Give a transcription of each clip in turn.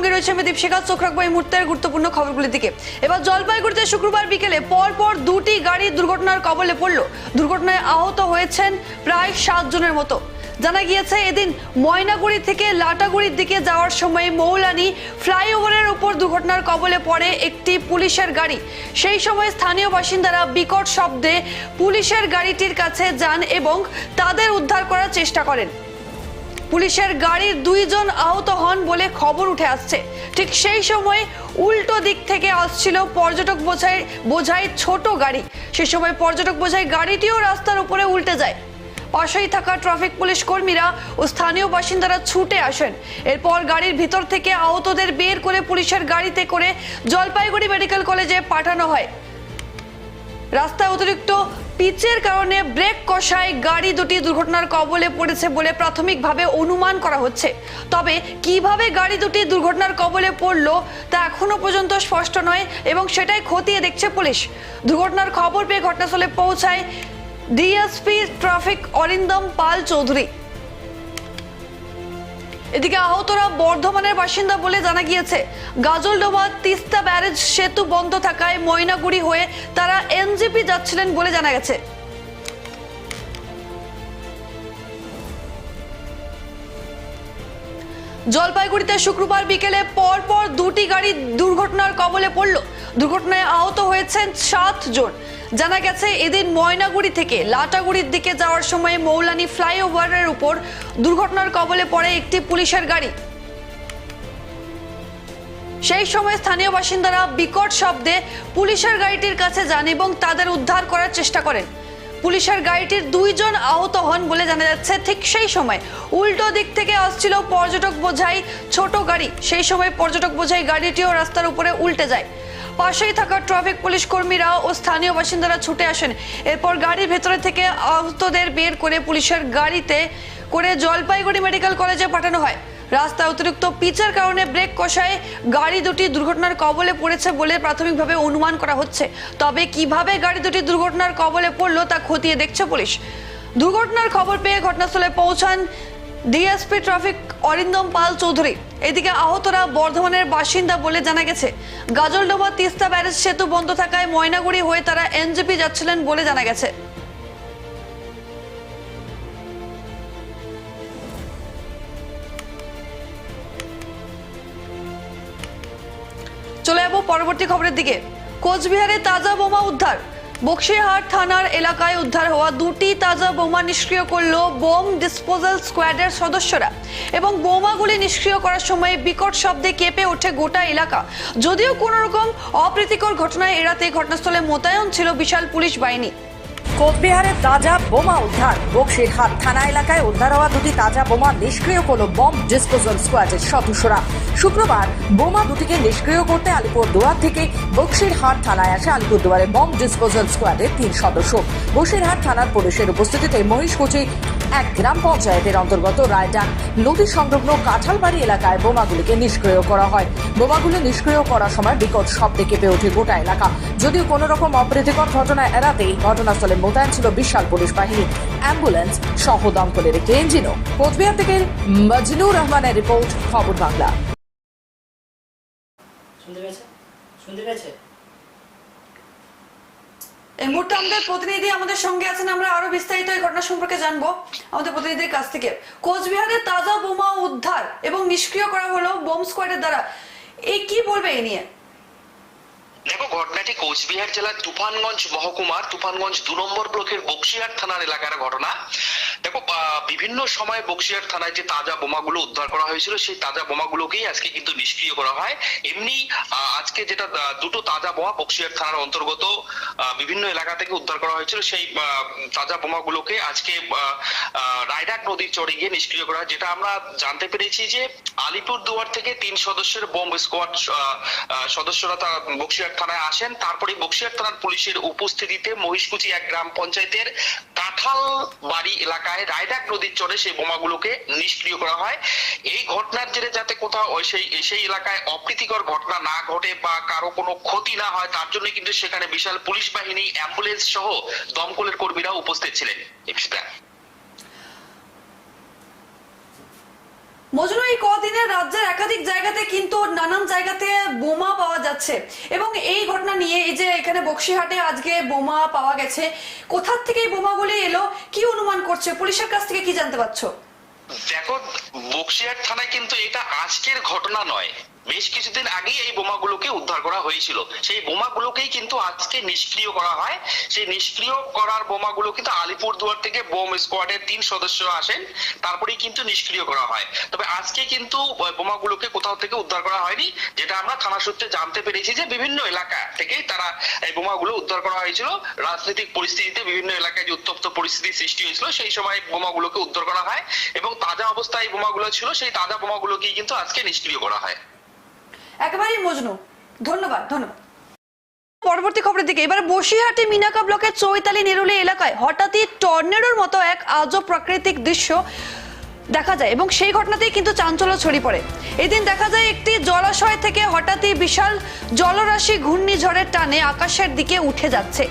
সঙ্গে রয়েছে আমি দীপশিখা, চোখ রাখব এই মুহূর্তের গুরুত্বপূর্ণ খবরগুলির দিকে। এবার জলপাইগুড়িতে শুক্রবার বিকেলে পর পর দুটি গাড়ি দুর্ঘটনার কবলে পড়ল। দুর্ঘটনায় আহত হয়েছেন প্রায় সাত জনের মতো। জানা গিয়েছে, এদিন ময়নাগুড়ি থেকে লাটাগুড়ির দিকে যাওয়ার সময় মৌলানি ফ্লাইওভারের উপর দুর্ঘটনার কবলে পড়ে একটি পুলিশের গাড়ি। সেই সময় স্থানীয় বাসিন্দারা বিকট শব্দে পুলিশের গাড়িটির কাছে যান এবং তাদের উদ্ধার করার চেষ্টা করেন। পুলিশের গাড়ির দুইজন আহত হন বলে খবর উঠে আসছে। ঠিক সেই সময় উল্টো দিক থেকে আসছিল পর্যটক বোঝাই বোঝাই ছোট গাড়ি। সে সময় পর্যটক বোঝাই গাড়িটিও রাস্তার উপরে উল্টে যায়। পাশেই থাকা ট্রাফিক পুলিশ কর্মীরা ও স্থানীয় বাসিন্দারা ছুটে আসেন। এরপর গাড়ির ভিতর থেকে আহতদের বের করে পুলিশের গাড়িতে করে জলপাইগুড়ি মেডিকেল কলেজে পাঠানো হয়। রাস্তায় অতিরিক্ত পিচের কারণে ব্রেক কষায় গাড়ি দুটি দুর্ঘটনার কবলে পড়েছে বলে প্রাথমিকভাবে অনুমান করা হচ্ছে। তবে কীভাবে গাড়ি দুটি দুর্ঘটনার কবলে পড়ল তা এখনও পর্যন্ত স্পষ্ট নয় এবং সেটাই খতিয়ে দেখছে পুলিশ। দুর্ঘটনার খবর পেয়ে ঘটনাস্থলে পৌঁছায় ডিএসপি ট্রাফিক অরিন্দম পাল চৌধুরী। এদিকে আহতরা বর্ধমানের বাসিন্দা বলে জানা গিয়েছে গাজলডোবা তিস্তা ব্যারেজ সেতু বন্ধ থাকায় ময়নাগুড়ি হয়ে তারা এনজিপি যাচ্ছিলেন বলে জানা গেছে। জলপাইগুড়িতে শুক্রবার বিকেলে পর পর দুটি গাড়ি দুর্ঘটনার কবলে পড়ল। দুর্ঘটনায় আহত হয়েছেন সাত জন। জানা গেছে, এদিন ময়নাগুড়ি থেকে লাটাগুড়ির দিকে যাওয়ার সময় মৌলানি ফ্লাইওভারের উপর দুর্ঘটনার কবলে পড়ে একটি পুলিশের গাড়ি। সেই সময় স্থানীয় বাসিন্দারা বিকট শব্দে পুলিশের গাড়িটির কাছে যান এবং তাদের উদ্ধার করার চেষ্টা করেন। পুলিশের গাড়িটির দুইজন আহত হন বলে জানা যাচ্ছে, ঠিক সেই সময়। উল্টো দিক থেকে আসছিল পর্যটক বোঝাই ছোট গাড়ি। সেই সময় পর্যটক বোঝাই গাড়িটিও রাস্তার উপরে উল্টে যায়। পাশেই থাকা ট্রাফিক পুলিশ কর্মীরা ও স্থানীয় বাসিন্দারা ছুটে আসেন। এরপর গাড়ির ভেতরে থেকে আহতদের বের করে পুলিশের গাড়িতে করে জলপাইগুড়ি মেডিকেল কলেজে পাঠানো হয়। রাস্তায় অতিরিক্ত পিচের কারণে ব্রেক কষায় গাড়ি দুটি দুর্ঘটনার কবলে পড়েছে বলে প্রাথমিকভাবে অনুমান করা হচ্ছে। তবে কীভাবে গাড়ি দুটি দুর্ঘটনার কবলে পড়ল তা খতিয়ে দেখছে পুলিশ। দুর্ঘটনার খবর পেয়ে ঘটনাস্থলে পৌঁছান ডিএসপি ট্রাফিক অরিন্দম পাল চৌধুরী। এদিকে আহতরা বর্ধমানের বাসিন্দা বলে জানা গেছে, গাজলডোবা তিস্তা ব্যারেজ সেতু বন্ধ থাকায় ময়নাগুড়ি হয়ে তারা এনজিপি যাচ্ছিলেন বলে জানা গেছে। চলে যাব পরবর্তী খবরের দিকে। কোচবিহারে তাজা বোমা উদ্ধার। বক্সিরহাট থানার এলাকায় উদ্ধার হওয়া দুটি তাজা বোমা নিষ্ক্রিয় করল বোম ডিসপোজাল স্কোয়াডের সদস্যরা এবং বোমাগুলি নিষ্ক্রিয় করার সময় বিকট শব্দে কেঁপে ওঠে গোটা এলাকা। যদিও কোনো রকম অপ্রীতিকর ঘটনায় এড়াতে ঘটনাস্থলে মোতায়েন ছিল বিশাল পুলিশ বাহিনী। কোচবিহারে তাজা বোমা উদ্ধার। বক্সিরহাট থানা এলাকায় উদ্ধার হওয়া দুটি তাজা বোমা নিষ্ক্রিয় করল বম ডিসপোজাল স্কোয়াডের সদস্যরা। শুক্রবার বোমা দুটিকে নিষ্ক্রিয় করতে আলিপুর দুয়ার থেকে বক্সিরহাট থানায় আসে আলিপুরদুয়ারে বম ডিসপোজাল স্কোয়াডের তিন সদস্য। বসিরহাট থানার পুলিশের উপস্থিতিতে মহিষকুচি এক গ্রাম পঞ্চায়েতের অন্তর্গত রায়ডাক নদী সংলগ্ন কাঁঠালবাড়ি এলাকায় বোমাগুলিকে নিষ্ক্রিয় করা হয়। বোমাগুলি নিষ্ক্রিয় করার সময় বিকট শব্দে কেঁপে ওঠে গোটা এলাকা। যদিও কোনো রকম অপ্রীতিকর ঘটনা এড়াতে ঘটনাস্থলে মোতায়েন ছিল বিশাল পুলিশ বাহিনী। অ্যাম্বুলেন্স সহ দমকলের একটি ইঞ্জিনও। কোচবিহার থেকে মজনুর রহমানের রিপোর্ট, খবর বাংলা। শুনতে পেয়েছে শুনতে পেয়েছে? এই মুহূর্তে আমাদের প্রতিনিধি আমাদের সঙ্গে আছেন, আমরা আরও বিস্তারিত এই ঘটনা সম্পর্কে জানব আমাদের প্রতিনিধির কাছ থেকে। কোচবিহারে তাজা বোমা উদ্ধার এবং নিষ্ক্রিয় করা হলো বোম স্কোয়াডের দ্বারা। এই কি বলবে এই নিয়ে? দেখো, ঘটনাটি কোচবিহার জেলার তুফানগঞ্জ মহকুমার তুফানগঞ্জ দু নম্বর ব্লকের বক্সিহাট থানার এলাকার ঘটনা। দেখো বিভিন্ন সময় বক্সিহাট থানায় যে তাজা বোমাগুলো উদ্ধার করা হয়েছিল, সেই তাজা বোমাগুলোকেই আজকে কিন্তু নিষ্ক্রিয় করা হয়। এমনি আজকে যেটা দুটো তাজা বোমা বক্সিহাট থানার অন্তর্গত বিভিন্ন এলাকা থেকে উদ্ধার করা হয়েছিল, সেই তাজা বোমাগুলোকে আজকে রায়ডাক নদীর চড়ে গিয়ে নিষ্ক্রিয় করা যেটা আমরা জানতে পেরেছি যে আলিপুর দুয়ার থেকে তিন সদস্যের বোম স্কোয়াড সদস্যরা তারা বক্সিহাট থানায় আসেন। তারপরে বক্সিহাট থানার পুলিশের উপস্থিতিতে মহিষকুচি এক গ্রাম পঞ্চায়েতের কাঁঠাল বাড়ি এলাকায় রায়ডাক নদীর চরে সেই বোমাগুলোকে নিষ্ক্রিয় করা হয়। এই ঘটনার জেরে যাতে কোথাও সেই সেই এলাকায় অপ্রীতিকর ঘটনা না ঘটে বা কারও কোনো ক্ষতি না হয়, তার জন্য কিন্তু সেখানে বিশাল পুলিশ বাহিনী, অ্যাম্বুলেন্স সহ দমকলের কর্মীরা উপস্থিত ছিলেন। মজনু এই কদিনে রাজ্যের একাধিক জায়গাতে কিন্তু নানান জায়গাতে বোমা পাওয়া যাচ্ছে। এবং এই ঘটনা নিয়ে এই যে এখানে বক্সিহাটে আজকে বোমা পাওয়া গেছে কোথার থেকে এই বোমাগুলি এলো, কি অনুমান করছে? পুলিশের কাছ থেকে কি জানতে পারছ? দেখো বক্সিহাট থানায় কিন্তু এটা আজকের ঘটনা নয়। বেশ কিছুদিন আগেই এই বোমাগুলোকে উদ্ধার করা হয়েছিল। সেই বোমাগুলোকেই কিন্তু আজকে নিষ্ক্রিয় করা হয়। সেই নিষ্ক্রিয় করার বোমাগুলো কিন্তু আলিপুরদুয়ার থেকে বোম স্কোয়াডের তিন সদস্য আসেন। তারপরেই কিন্তু নিষ্ক্রিয় করা হয়। তবে আজকে কিন্তু বোমাগুলোকে কোথাও থেকে উদ্ধার করা হয়নি, যেটা আমরা থানা সূত্রে জানতে পেরেছি যে বিভিন্ন এলাকা থেকেই তারা এই বোমাগুলো উদ্ধার করা হয়েছিল। রাজনৈতিক পরিস্থিতিতে বিভিন্ন এলাকায় যে উত্তপ্ত পরিস্থিতি সৃষ্টি হয়েছিল, সেই সময় বোমাগুলোকে উদ্ধার করা হয় এবং তাজা অবস্থায় এই বোমাগুলো ছিল, সেই তাজা বোমাগুলোকেই কিন্তু আজকে নিষ্ক্রিয় করা হয়। একেবারেই মজনু। ধন্যবাদ ধন্যবাদ। পরবর্তী খবরের দিকে, এবার বসিরহাটে মিনাকা ব্লকের চৈতালি নেরুলি এলাকায় হঠাৎই টর্নেডোর মতো এক আজব প্রাকৃতিক দৃশ্য দেখা যায় এবং সেই ঘটনাতেই কিন্তু চাঞ্চল্য ছড়িয়ে পড়ে। এদিন দেখা যায় একটি জলাশয় থেকে হঠাৎই বিশাল জলরাশি ঘূর্ণিঝড়ের টানে আকাশের দিকে উঠে যাচ্ছে।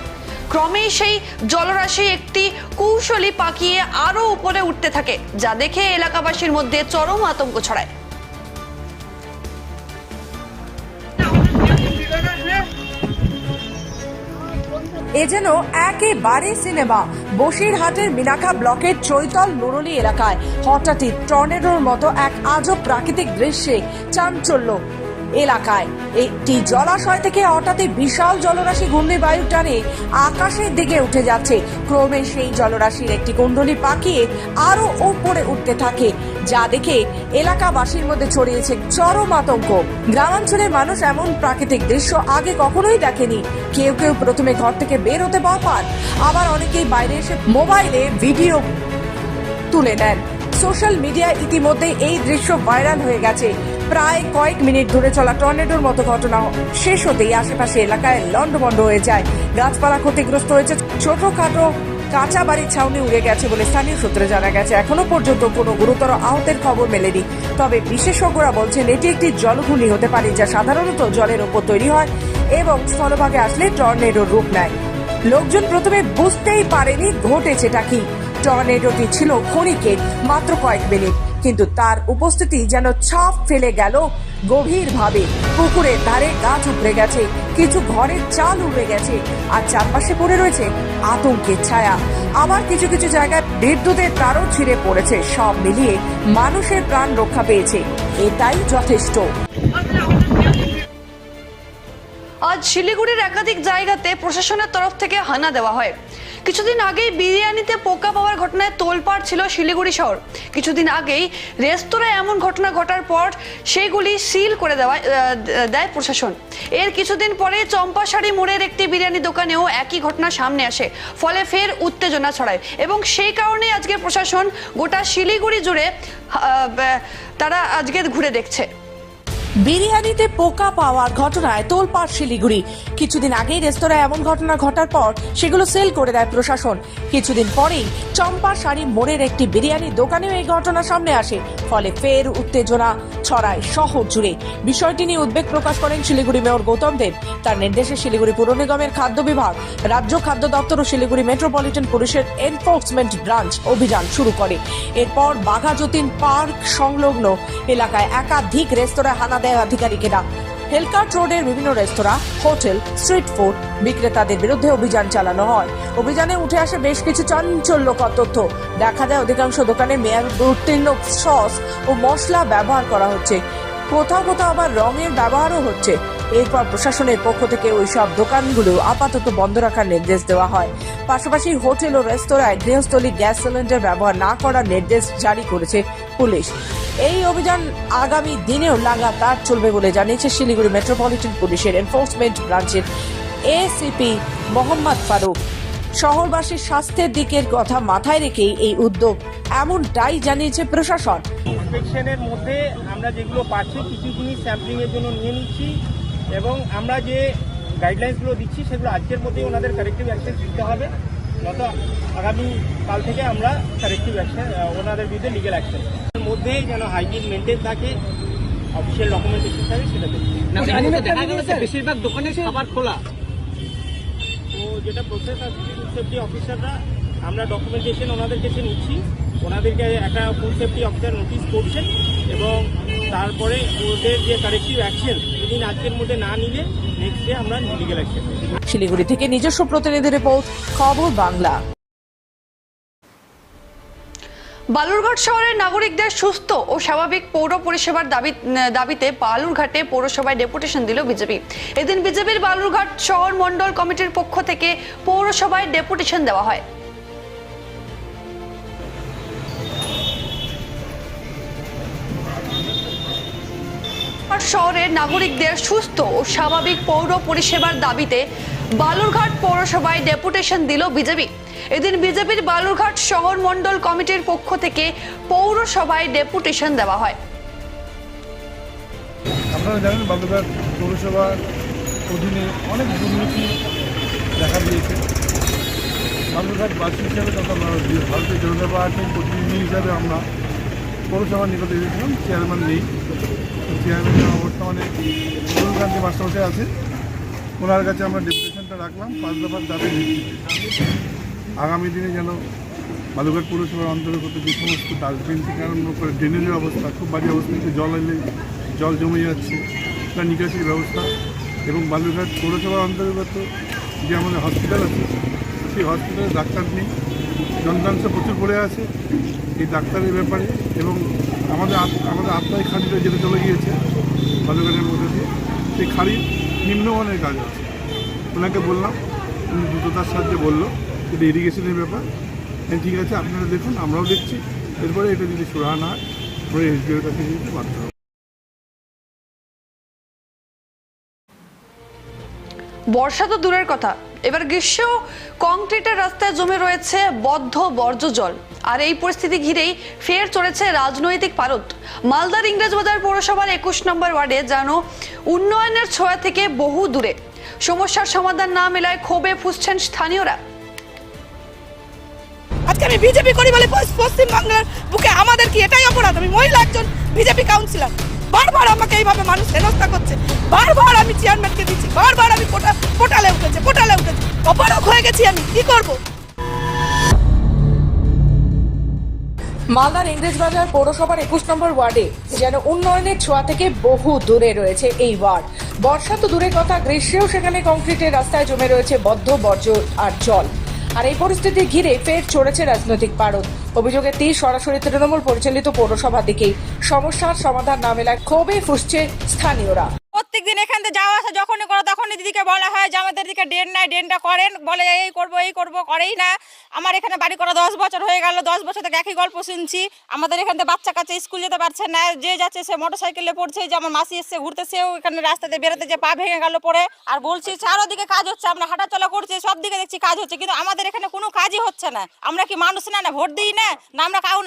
ক্রমেই সেই জলরাশি একটি কৌশলী পাকিয়ে আরও উপরে উঠতে থাকে, যা দেখে এলাকাবাসীর মধ্যে চরম আতঙ্ক ছড়ায়। এ যেন একেবারে সিনেমা। বসিরহাটের মিনাখা ব্লকের চৈতল নুরলি এলাকায় হঠাৎই টর্নেডোর মতো এক আজব প্রাকৃতিক দৃশ্যে চাঞ্চল্য। এলাকায়। একটি জলাশয় থেকে হঠাৎই বিশাল জলরাশি ঘূর্ণিবায়ু টানে আকাশের দিকে উঠে যাচ্ছে। ক্রমে সেই জলরাশির একটি কুণ্ডলী পাকিয়ে আরও উপরে উঠতে থাকে, যা দেখে এলাকাবাসীর মধ্যে ছড়িয়েছে চরম আতঙ্ক। গ্রামাঞ্চলের মানুষ এমন প্রাকৃতিক দৃশ্য আগে কখনোই দেখেনি। কেউ কেউ প্রথমে ঘর থেকে বের হতে পান, আবার অনেকেই বাইরে এসে মোবাইলে ভিডিও তুলে নেন। সোশ্যাল মিডিয়ায় ইতিমধ্যে এই দৃশ্য ভাইরাল হয়ে গেছে। প্রায় কয়েক মিনিট ধরে চলা টর্নেডোর মতো ঘটনা শেষ হতেই আশেপাশে এলাকায় লন্ডভন্ড হয়ে যায়। গাছপালা ক্ষতিগ্রস্ত হয়েছে, ছোটখাটো কাঁচা বাড়ির ছাউনি উড়ে গেছে বলে স্থানীয় সূত্রে জানা গেছে। এখনও পর্যন্ত কোনো গুরুতর আহতের খবর মেলেনি। তবে বিশেষজ্ঞরা বলছেন, এটি একটি জলঘূর্ণি হতে পারে যা সাধারণত জলের ওপর তৈরি হয় এবং স্থলভাগে আসলে টর্নেডোর রূপ নেয়। লোকজন প্রথমে বুঝতেই পারেনি ঘটেছেটা কি। টর্নেডোটি ছিল ক্ষণিকের, মাত্র কয়েক মিনিট। কিন্তু তার উপস্থিতি যেন ছাপ ফেলে গেল গভীরভাবে। পুকুরের ধারে গাছ উপড়ে গেছে, কিছু ঘরের চাল উড়ে গেছে, আর চারপাশে পড়ে রয়েছে আতঙ্কের ছায়া। আবার কিছু কিছু জায়গায় বিদ্যুতের তারও ছিঁড়ে পড়েছে, সব মিলিয়ে মানুষের প্রাণ রক্ষা পেয়েছে। এটাই যথেষ্ট। আজ শিলিগুড়ির একাধিক জায়গাতে প্রশাসনের তরফ থেকে হানা দেওয়া হয়। কিছুদিন আগেই বিরিয়ানিতে পোকা পাওয়ার ঘটনায় তোলপাড় ছিল শিলিগুড়ি শহর। কিছুদিন আগেই রেস্তোরাঁয় এমন ঘটনা ঘটার পর সেগুলি সিল করে দেওয়া দেয় প্রশাসন। এর কিছুদিন পরে চম্পাশাড়ি মোড়ের একটি বিরিয়ানি দোকানেও একই ঘটনা সামনে আসে, ফলে ফের উত্তেজনা ছড়ায় এবং সেই কারণে আজকে প্রশাসন গোটা শিলিগুড়ি জুড়ে তারা আজকে ঘুরে দেখছে। বিরিয়ানিতে পোকা পাওয়ার ঘটনায় তোলপাড় শিলিগুড়ি। কিছুদিন আগেই রেস্তোরাঁয় এমন ঘটনা ঘটার পর সেগুলো সেল করে দেয় প্রশাসন। কিছুদিন পরেই চম্পা শাড়ি মোড়ের একটি বিরিয়ানির দোকানেও এই ঘটনা সামনে আসে। ফলে ফের উত্তেজনা ছড়ায় শহর জুড়ে। বিষয়টি নিয়ে উদ্বেগ প্রকাশ করেন শিলিগুড়ি মেয়র গৌতম দেব। তার নির্দেশে শিলিগুড়ি পুর নিগমের খাদ্য বিভাগ, রাজ্য খাদ্য দপ্তর ও শিলিগুড়ি মেট্রোপলিটন পুলিশের এনফোর্সমেন্ট ব্রাঞ্চ অভিযান শুরু করে। এরপর বাঘাযতীন পার্ক সংলগ্ন এলাকায় একাধিক রেস্তোরাঁ হানা দেয় আধিকারিকেরা। হেলকার্ট রোডের বিভিন্ন রেস্তোরাঁ, হোটেল স্ট্রিট ফুড বিক্রেতাদের বিরুদ্ধে অভিযান চালানো হয়। অভিযানে উঠে আসে বেশ কিছু চাঞ্চল্যকর তথ্য। দেখা যায় অধিকাংশ দোকানে মেয়াদ উত্তীর্ণ সস ও মশলা ব্যবহার করা হচ্ছে। কোথাও কোথাও আবার রঙের ব্যবহারও হচ্ছে। এরপর প্রশাসনের পক্ষ থেকে ওই সব দোকানগুলো আপাতত বন্ধ রাখার নির্দেশ দেওয়া হয়। পাশাপাশি হোটেল ও রেস্তোরাঁয় গৃহস্থলী গ্যাস সিলিন্ডার ব্যবহার না করার নির্দেশ জারি করেছে পুলিশ। এই অভিযান আগামী দিনেও লাগাতার চলবে বলে জানিয়েছে শিলিগুড়ি মেট্রোপলিটন পুলিশের এনফোর্সমেন্ট ব্রাঞ্চের এসিপি মোহাম্মদ ফারুক। শহরবাসীর স্বাস্থ্যের দিকের কথা মাথায় রেখেই এই উদ্যোগ, এমনটাই জানিয়েছে প্রশাসন। ইনস্পেকশনের মধ্যে আমরা যেগুলো পাচ্ছি, কিছু জিনিস স্যাম্পলিংয়ের জন্য নিয়ে নিচ্ছি এবং আমরা যে গাইডলাইন্সগুলো দিচ্ছি, সেগুলো আজকের মধ্যেই ওনাদের কারেক্টিভ অ্যাকশন দিতে হবে। নত আগামী কাল থেকে আমরা কারেক্টিভ অ্যাকশন ওনাদের বিরুদ্ধে লিগেল অ্যাকশন এর মধ্যেই যেন হাইজিন মেনটেন থাকে অফিসিয়াল ডকুমেন্টেশন থাকে সেটা দেখছি দেখা গেল বেশিরভাগ দোকানে খাবার খোলা। তো যেটা প্রসেস আছে সেফটি অফিসাররা আমরা ডকুমেন্টেশন ওনাদের কাছে নিচ্ছি। ওনাদেরকে একটা ফুড সেফটি অফিসার নোটিশ করছেন এবং তারপরে ওদের যে কারেক্টিভ অ্যাকশন সেদিন আজকের মধ্যে না নিলে নেক্সট ডে আমরা লিগেল অ্যাকশন শিলিগুড়ি থেকে নিজস্ব প্রতিনিধি রিপোর্ট খবর বাংলা। বালুরঘাট শহরের নাগরিকদের সুস্থ ও স্বাভাবিক পৌর পরিষেবার দাবি দাবিতে বালুরঘাটে পৌরসভায় ডেপুটেশন দিল বিজেপি। এদিন বিজেপির বালুরঘাট শহর মণ্ডল কমিটির পক্ষ থেকে পৌরসভায় ডেপুটেশন দেওয়া হয়। শহরের নাগরিকদের সুস্থ ও স্বাভাবিক পৌর পরিষেবার দাবিতে বালুরঘাট পৌরসভায় ডেপুটেশন দিল বিজেপি। এদিন বিজেপির বালুরঘাট শহর মণ্ডল কমিটির পক্ষ থেকে পৌরসভায় ডেপুটেশন দেওয়া হয়। আপনারা জানেন বালুরঘাট পৌরসভার অধীনে অনেক দুর্নীতি দেখা দিয়েছে। বালুরঘাটবাসী হিসাবে তথা ভারতীয় জনতা পার্টির প্রতিনিধি হিসাবে আমরা পৌরসভার নিকটে এসেছিলাম চেয়ারম্যান নেই। চেয়ারম্যান বর্তমানে অরুণ কান্তি মাস্টারমশাই আছে। ওনার কাছে আমরা ডেপুটেশনটা রাখলাম, পাঁচ দফার দাবি আগামী দিনে যেন বালুঘাট পৌরসভার অন্তর্গত যে সমস্ত ডাস্টবিন থেকে আরম্ভ করে ড্রেনেজের অবস্থা, খুব বাজে অবস্থা জল এলে জল জমে যাচ্ছে তার নিকাশির ব্যবস্থা এবং বালুরঘাট পৌরসভার অন্তর্গত যে আমাদের হসপিটাল আছে, সেই হসপিটালে ডাক্তার নেই। যন্ত্রাংশ প্রচুর পড়ে আছে এই ডাক্তারের ব্যাপারে এবং আমাদের আমাদের আত্মায় খাঁটিটা যেতে চলে গিয়েছে বালুরঘাটের মধ্যে দিয়ে। সেই খাড়ির নিম্নমানের কাজ আছে ওনাকে বললাম, উনি দ্রুততার সাহায্যে বলল, এটা ইরিগেশনের ব্যাপার। হ্যাঁ ঠিক আছে, আপনারা দেখুন, আমরাও দেখছি। এরপরে এটা যদি সুরাহা না হয়, আমরা এসডিওর কাছে যেতে বাধ্য বর্ষা তো দূরের কথা। এবার গ্রীষ্ম, কংক্রিটের রাস্তায় জমে রয়েছে বদ্ধ বর্জ্য জল। আর এই পরিস্থিতি ঘিরেই ফের চড়েছে রাজনৈতিক পারদ। মালদার ইংরেজবাজার পৌরসভার একুশ নম্বর ওয়ার্ডে যেন উন্নয়নের ছোঁয়া থেকে বহু দূরে। সমস্যার সমাধান না মেলায় ক্ষোভে ফুসছেন স্থানীয়রা। আজকে আমি বিজেপি করি বলে পশ্চিম- পশ্চিমবাংলার বুকে আমাদের কি এটাই অপরাধ? আমি মহিলা একজন বিজেপি কাউন্সিলর। বারবার আমাকে এইভাবে মানুষ হেনস্থা করছে। বারবার আমি চেয়ারম্যানকে দিচ্ছি, বারবার আমি পোটা পোটালে উঠেছে পোটালে উঠেছে। অপারক হয়ে গেছি আমি, কি করব? মালদার ইংরেজবাজার পৌরসভার একুশ নম্বর ওয়ার্ডে যেন উন্নয়নের ছোঁয়া থেকে বহু দূরে রয়েছে এই ওয়ার্ড। বর্ষা তো দূরের কথা, গ্রীষ্মেও সেখানে কংক্রিটের রাস্তায় জমে রয়েছে বদ্ধ বর্জ্য আর জল। আর এই পরিস্থিতি ঘিরে ফের চড়েছে রাজনৈতিক পারদ। অভিযোগের তীর সরাসরি তৃণমূল পরিচালিত পৌরসভা দিকেই। সমস্যার সমাধান না মেলায় ক্ষোভে ফুসছে স্থানীয়রা। প্রত্যেক দিন এখান থেকে যাওয়া আসা যখনই করো তখনই দিদিকে বলা হয় যে আমাদের দিকে ড্রেন নাই ড্রেনটা করেন। বলে, এই করব এই করব, করেই না। আমার এখানে বাড়ি করা দশ বছর হয়ে গেল, দশ বছর থেকে একই গল্প শুনছি। আমাদের এখান থেকে বাচ্চা কাচ্চা স্কুল যেতে পারছে না, যে যাচ্ছে সে মোটর সাইকেলে পড়ছে যে আমার মাসি এসছে, ঘুরতে সেও এখানে রাস্তাতে বেরোতে যে পা ভেঙে গেল পরে আর বলছি, চারোদিকে কাজ হচ্ছে, আমরা হাঁটাচলা করছি সব দিকে দেখছি কাজ হচ্ছে। কিন্তু আমাদের এখানে কোনো কাজই হচ্ছে না। আমরা কি মানুষ না না ভোট দিই না? না আমরা কাউন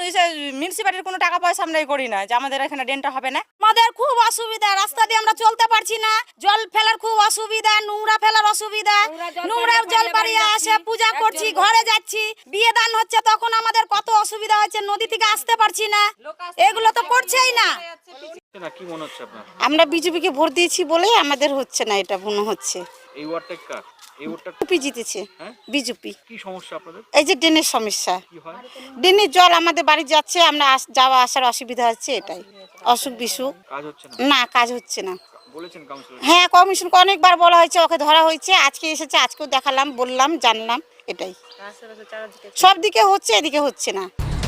মিউনিসিপালিটির কোনো টাকা পয়সা আমরা করি না যে আমাদের এখানে ড্রেনটা হবে না? আমাদের খুব অসুবিধা, রাস্তা দিয়ে আমরা চলতে পারছি না। জল ফেলার খুব অসুবিধা নোংরা ফেলার অসুবিধা। নোংরা জল বাড়িয়ে আসে পূজা করছি ঘরে যাচ্ছি। বিয়ে দান হচ্ছে তখন আমাদের কত অসুবিধা হচ্ছে নদী থেকে আসতে পারছি না। এগুলো তো পড়ছেই না। আমরা কি মনে হচ্ছে আপনার? আমরা বিজেপিকে ভোট দিয়েছি বলেই আমাদের হচ্ছে না এটা মনে হচ্ছে। এই ওয়ার্ডটা কার? এই ওয়ার্ডটা বিজেপি জিতেছে। হ্যাঁ? বিজেপি। কি সমস্যা আপনাদের? এই যে ড্রেনের সমস্যা। কি হয়? ড্রেনের জল আমাদের বাড়ি যাচ্ছে আমরা আস- যাওয়া আসার অসুবিধা হচ্ছে এটাই। অসুখ বিসুখ। কাজ হচ্ছে না? না কাজ হচ্ছে না। বলেছেন কাউন্সিলর হ্যাঁ কমিশনকে অনেকবার বলা হয়েছে ওকে ধরা হয়েছে আজকে এসেছে আজকেও দেখালাম বললাম জানলাম এটাই। সব দিকে হচ্ছে এদিকে হচ্ছে না।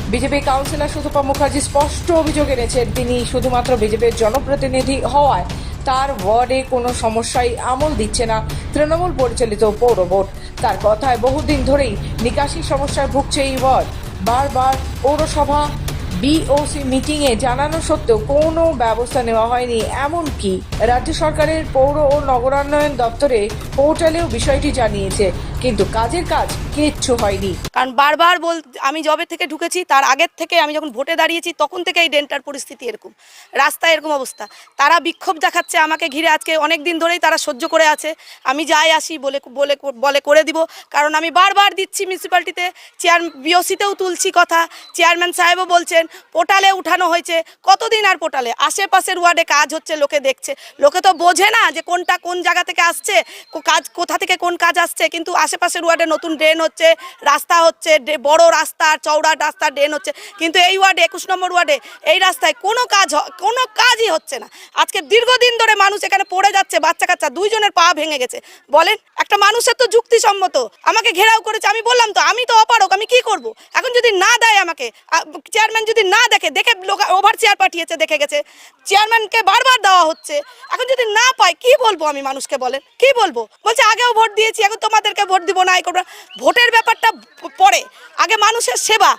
বিজেপি কাউন্সিলর সুতপা মুখার্জি স্পষ্ট অভিযোগ এনেছেন তিনি শুধুমাত্র বিজেপির জনপ্রতিনিধি হওয়ায় তার ওয়ার্ডে কোনো সমস্যায় আমল দিচ্ছে না তৃণমূল পরিচালিত পৌর বোর্ড। তার কথায় বহুদিন ধরেই নিকাশি সমস্যায় ভুগছে এই ওয়ার্ড। বারবার পৌরসভা বিওসি মিটিংয়ে জানানো সত্ত্বেও কোনো ব্যবস্থা নেওয়া হয়নি। এমনকি রাজ্য সরকারের পৌর ও নগরান্নয়ন দপ্তরে পোর্টালেও বিষয়টি জানিয়েছে। কিন্তু কাজের কাজ কিচ্ছু হয়নি। কারণ বারবার বল আমি জবে থেকে ঢুকেছি, তার আগের থেকে আমি যখন ভোটে দাঁড়িয়েছি, তখন থেকে এই ডেন্টার পরিস্থিতি এরকম। রাস্তায় এরকম অবস্থা। তারা বিক্ষোভ দেখাচ্ছে আমাকে ঘিরে আজকে অনেক দিন ধরেই তারা সহ্য করে আছে। আমি যাই আসি, বলে বলে বলে করে দিব। কারণ আমি বারবার দিচ্ছি মিউনিসিপ্যালিটিতে চেয়ার বিওসিতেও তুলছি কথা। চেয়ারম্যান সাহেবও বলছেন পোর্টালে উঠানো হয়েছে। কতদিন আর পোর্টালে? আশেপাশের ওয়ার্ডে কাজ হচ্ছে, লোকে দেখছে। লোকে তো বোঝে না যে কোনটা কোন জায়গা থেকে আসছে কাজ কোথা থেকে কোন কাজ আসছে, কিন্তু আশেপাশের ওয়ার্ডে নতুন ড্রেন হচ্ছে, রাস্তা হচ্ছে বড় রাস্তা, চওড়া রাস্তা, ড্রেন হচ্ছে। কিন্তু এই ওয়ার্ডে, একুশ নম্বর ওয়ার্ডে, এই রাস্তায় কোনো কাজ কোনো কাজই হচ্ছে না। আজকে দীর্ঘদিন ধরে মানুষ এখানে পড়ে যাচ্ছে বাচ্চা কাচ্চা দুইজনের পা ভেঙে গেছে। বলেন, একটা মানুষের তো যুক্তিসম্মত। আমাকে ঘেরাও করেছে, আমি বললাম তো, আমি তো অপারক আমি কি করব? এখন যদি না দেয় আমাকে চেয়ারম্যান না দেখে দেখে লোক ওভার চেয়ার পাঠিয়েছে, দেখে গেছে। চেয়ারম্যানকে বারবার দেওয়া হচ্ছে। এখন যদি না পাই কি বলব আমি মানুষকে বলেন? কি বলব? বলছে, আগেও ভোট দিয়েছি, এখন তোমাদেরকে ভোট দিব না, এই করব ভোটের ব্যাপারটা পরে আগে মানুষের সেবা।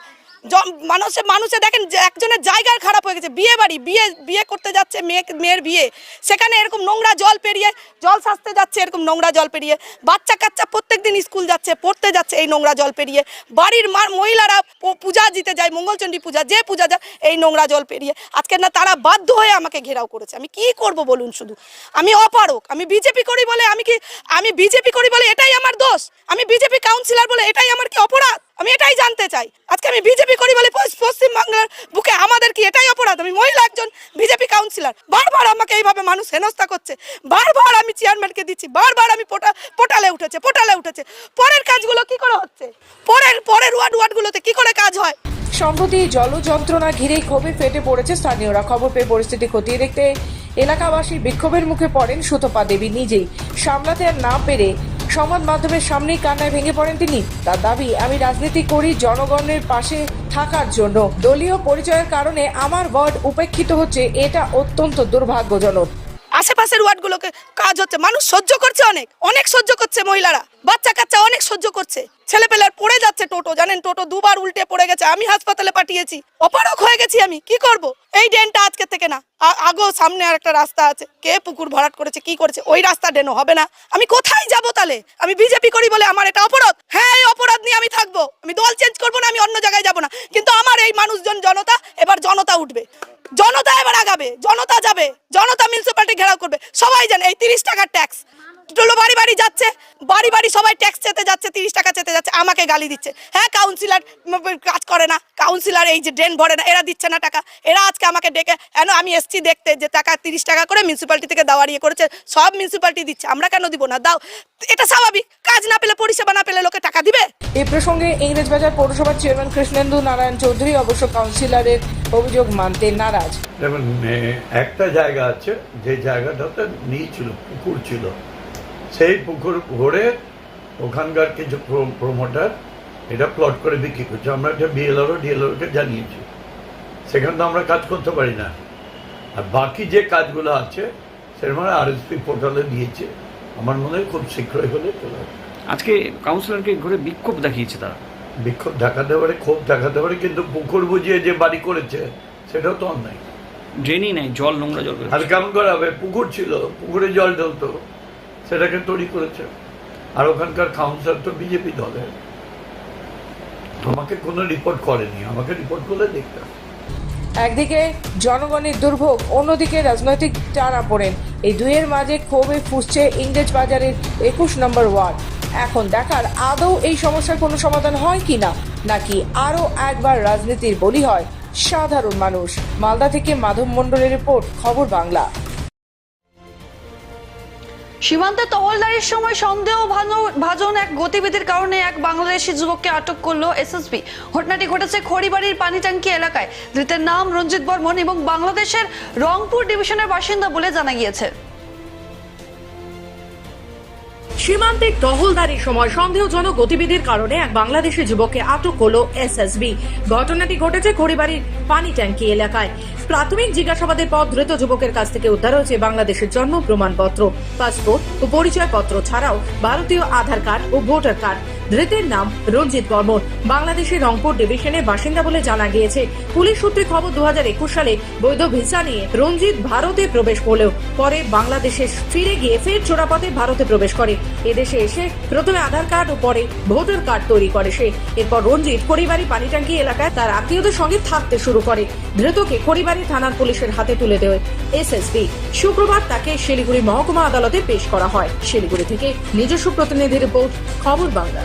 মানুষে মানুষে দেখেন একজনের জায়গার খারাপ হয়ে গেছে। বিয়ে বাড়ি, বিয়ে বিয়ে করতে যাচ্ছে মেয়ে, মেয়ের বিয়ে। সেখানে এরকম নোংরা জল পেরিয়ে, জল সাজতে যাচ্ছে এরকম নোংরা জল পেরিয়ে। বাচ্চা কাচ্চা প্রত্যেক দিন স্কুল যাচ্ছে, পড়তে যাচ্ছে এই নোংরা জল পেরিয়ে। বাড়ির মার মহিলারা পূজা দিতে যায় মঙ্গলচণ্ডী পূজা, যে পূজা যায়, এই নোংরা জল পেরিয়ে। আজকে না তারা বাধ্য হয়ে আমাকে ঘেরাও করেছে। আমি কি করব বলুন শুধু? আমি অপারক, আমি বিজেপি করি বলে আমি কি, আমি বিজেপি করি বলে এটাই আমার দোষ? আমি বিজেপি কাউন্সিলর বলে এটাই আমার কি অপরাধ? আমি এটাই জানতে চাই। আজকে আমি বিজেপি করি বলে পশ্চিমবাংলার বুকে আমাদের কি এটাই অপরাধ? আমি মহিলা একজন বিজেপি কাউন্সিলর বারবার আমাকে এইভাবে মানুষ হেনস্থা করছে। বারবার আমি চেয়ারম্যানকে দিচ্ছি। বারবার আমি পোটা পোটালে উঠেছে পোটালে উঠেছে। পরের কাজগুলো কি করে হচ্ছে? পরের পরের ওয়ার্ড ওয়ার্ডগুলোতে কি করে কাজ হয়? সম্প্রতি জল যন্ত্রণা ঘিরেই ক্ষোভে ফেটে পড়েছে স্থানীয়রা। খবর পেয়ে পরিস্থিতি খতিয়ে দেখতে এলাকাবাসী বিক্ষোভের মুখে পড়েন সুতপা দেবী নিজেই। সামলাতে আর না পেরে সংবাদ মাধ্যমের সামনেই কান্নায় ভেঙে পড়েন তিনি। তার দাবি, আমি রাজনীতি করি জনগণের পাশে থাকার জন্য। দলীয় পরিচয়ের কারণে আমার ওয়ার্ড উপেক্ষিত হচ্ছে। এটা অত্যন্ত দুর্ভাগ্যজনক। আশেপাশের ওয়ার্ডগুলোকে কাজ হচ্ছে। মানুষ সহ্য করছে অনেক। অনেক সহ্য করছে মহিলারা। বাচ্চা কাচ্চা অনেক সহ্য করছে। ছেলে পেলার পড়ে যাচ্ছে টোটো। জানেন, টোটো দুবার উল্টে পড়ে গেছে। আমি হাসপাতালে পাঠিয়েছি। অপারক হয়ে গেছি আমি। কি করব? এই ড্রেনটা আজকে থেকে না। আ- আগেও সামনে আর একটা রাস্তা আছে। কে পুকুর ভরাট করেছে, কি করেছে? ওই রাস্তা ডেনো হবে না। আমি কোথায় যাব তাহলে? আমি বিজেপি করি বলে আমার এটা অপরাধ হ্যাঁ এই অপরাধ নিয়ে আমি থাকব। আমি দল চেঞ্জ করব না, আমি অন্য জায়গায় যাব না। কিন্তু আমার এই মানুষজন জনতা, এবার জনতা উঠবে। জনতা এবার আগাবে, জনতা যাবে, জনতা মিউনিসিপালিটি ঘেরাও করবে। সবাই জানে, এই তিরিশ টাকার ট্যাক্স টোলো বাড়ি বাড়ি যাচ্ছে। বাড়ি বাড়ি সবাই ট্যাক্স চেতে যাচ্ছে তিরিশ টাকা চেতে যাচ্ছে আমাকে গালি দিচ্ছে। হ্যাঁ কাউন্সিলর কাজ করে না। কাউন্সিলর এই যে ড্রেন ভরে না এরা দিচ্ছে না টাকা। এরা আজকে আমাকে ডেকে কেন আমি এসছি দেখতে যে টাকা তিরিশ টাকা করে মিউনিসিপালিটি থেকে দেওয়া ইয়ে করেছে সব মিউনিসিপালিটি দিচ্ছে। আমরা কেন দিব না? দাও এটা স্বাভাবিক। কাজ না পেলে পরিষেবা না পেলে লোকে টাকা দিবে? এ প্রসঙ্গে ইংরেজবাজার পৌরসভার চেয়ারম্যান কৃষ্ণেন্দু নারায়ণ চৌধুরী অবশ্য কাউন্সিলরের অভিযোগ মানতে নারাজ। একটা জায়গা আছে যে জায়গাটাতে নিয়ে ছিল পুকুর ছিল। সেই পুকুর ভরে ওখানকার কিছু প্রমোটার এটা প্লট করে বিক্রি করছে। আমরা এটা বিএলআরও ডিএলআরকে জানিয়েছি। সেখানে তো আমরা কাজ করতে পারি না। আর বাকি যে কাজগুলো আছে সেরকম আরএসপি পোর্টালে দিয়েছে। আমার মনে হয় খুব শীঘ্রই হলে চলে আজকে কাউন্সিলরকে ঘুরে বিক্ষোভ দেখিয়েছে তারা। বিক্ষোভ দেখাতে পারে ক্ষোভ দেখাতে পারে কিন্তু পুকুর বুঝিয়ে যে বাড়ি করেছে সেটাও তো অন্যায়। ড্রেনই নাই জল নোংরা জল। আর কেমন করে হবে? পুকুর ছিল পুকুরে জল ঢলতো। সেটাকে তৈরি করেছে। আর ওখানকার কাউন্সিলর তো বিজেপি দলের। আমাকে কোনো রিপোর্ট করেনি। আমাকে রিপোর্ট করলে দেখতে একদিকে জনগণের দুর্ভোগ, অন্যদিকে রাজনৈতিক টানা পড়েন। এই দুইয়ের মাঝে ক্ষোভে ফুসছে ইংরেজ বাজারের একুশ নম্বর ওয়ার্ড। এখন দেখার আদৌ এই সমস্যার কোনো সমাধান হয় কিনা নাকি আরও একবার রাজনীতির বলি হয় সাধারণ মানুষ? মালদা থেকে মাধব মণ্ডলের রিপোর্ট, খবর বাংলা। সীমান্তে তহলদারির সময় সন্দেহ ভাজন এক গতিবিধির কারণে এক বাংলাদেশি যুবককে আটক করল এসএসবি। ঘটনাটি ঘটেছে খড়িবাড়ির পানিটাঙ্কি এলাকায়। ধৃতের নাম রঞ্জিত বর্মন এবং বাংলাদেশের রংপুর ডিভিশনের বাসিন্দা বলে জানা গিয়েছে। সীমান্তে টহলদারির সময় সন্দেহজনক গতিবিধির কারণে এক বাংলাদেশি যুবককে আটক করল এসএসবি। ঘটনাটি ঘটেছে খড়িবাড়ির পানি ট্যাঙ্কি এলাকায়। প্রাথমিক জিজ্ঞাসাবাদের পর ধৃত যুবকের কাছ থেকে উদ্ধার হয়েছে বাংলাদেশের জন্ম প্রমাণপত্র, পাসপোর্ট ও পরিচয়পত্র ছাড়াও ভারতীয় আধার কার্ড ও ভোটার কার্ড। ধৃতের নাম রঞ্জিত বর্মন। বাংলাদেশের রংপুর ডিভিশনের বাসিন্দা বলে জানা গিয়েছে, পুলিশ সূত্রে খবর দু হাজার একুশ সালে বৈধ ভিসা নিয়ে রঞ্জিত ভারতে প্রবেশ করলেও পরে বাংলাদেশে ফিরে গিয়ে ফের চোরাপথে ভারতে প্রবেশ করে। এদেশে এসে প্রথমে আধার কার্ড ও পরে ভোটার কার্ড তৈরি করে সে। এরপর রঞ্জিত খড়িবাড়ি পানিটাঙ্কি এলাকায় তার আত্মীয়দের সঙ্গে থাকতে শুরু করে। ধৃতকে খড়িবাড়ি থানার পুলিশের হাতে তুলে দেয়। এসএসপি শুক্রবার তাকে শিলিগুড়ি মহকুমা আদালতে পেশ করা হয়। শিলিগুড়ি থেকে নিজস্ব প্রতিনিধি রিপোর্ট, খবর বাংলা।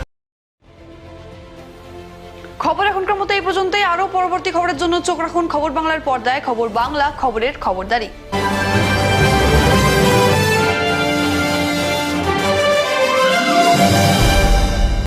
খবর এখনকার মতো এই পর্যন্তই। আরও পরবর্তী খবরের জন্য চোখ রাখুন খবর বাংলার পর্দায়। খবর বাংলা, খবরের খবরদারি।